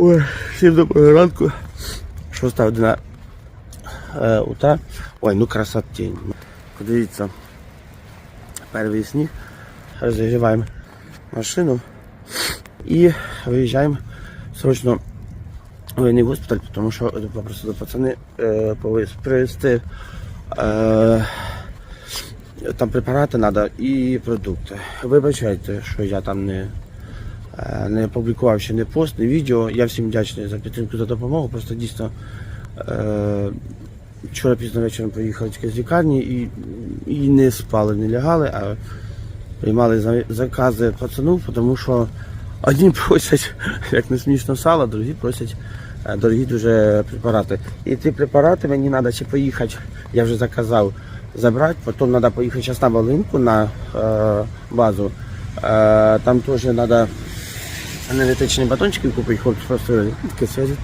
Ой, всім доброго ранку. Шоста година е, утра. Ой, ну красотень. Подивіться. Перший сніг. Розігріваємо машину і виїжджаємо срочно в воєнний госпіталь, тому що попросили пацани е, привезти е, там препарати треба і продукти. Вибачайте, що я там не, не публікував ще не пост, не відео. Я всім вдячний за підтримку за допомогу. Просто дійсно е, вчора пізно вечором поїхали тільки з лікарні і, і не спали, не лягали, а приймали закази пацанів, тому що одні просять, як не смішно, сало, другі просять е, дорогі дуже препарати. І ці препарати мені треба ще поїхати, я вже заказав забрати, потім треба поїхати зараз на Волинку на е, базу. Е, там теж треба аналітичні батончики купити, хлопці просто таке связі.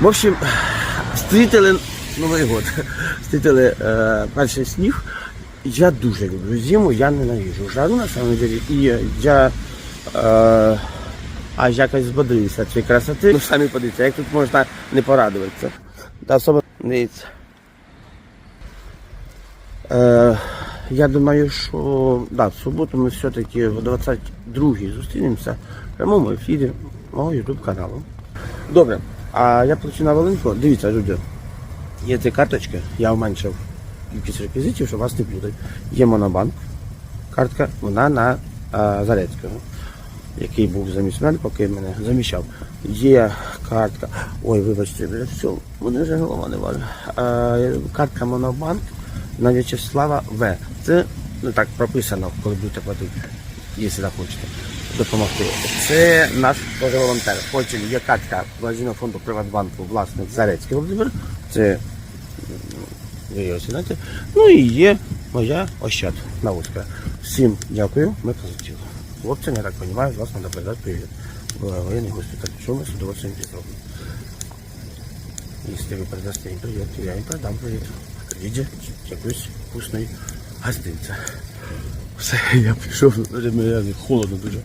В общем, встретили Новий год, встретили е, перший сніг. Я дуже люблю зиму, я ненавижу жару на самом деле. І я е, аж якось збодрився цієї красоти. Ну самі подивіться, як тут можна не порадуватися. Та особо дивіться. Е, я думаю, що да, в суботу ми все-таки в 22-й зустрінемося в прямому ефірі мого YouTube каналу. Добре, а я плачу на Волинку. Дивіться, люди. Є ці карточки, я уменшив кількість реквізитів, щоб вас не плутати. Є монобанк, картка, вона на а, Зарецького, який був замість мене, поки мене заміщав. Є картка. Ой, вибачте, бля, все, мене вже голова не важить. А, картка Монобанк на В'ячеслава В. Це ну так прописано, коли будете платити, якщо захочете допомогти. Це наш теж волонтер. Потім є картка благодійного фонду Приватбанку, власник Зарецький Володимир. Це ви його знаєте. Ну і є моя ощад Наузька. Всім дякую, ми позитивно. Хлопцям, я так розумію, вас треба передати привіт. Воєнний госпіталь. Що ми з удовольствием зробимо. Если вы передасте им привет, я им передам привет. В виде якоїсь вкусної гостинця. Все, я пішов, мені холодно дуже.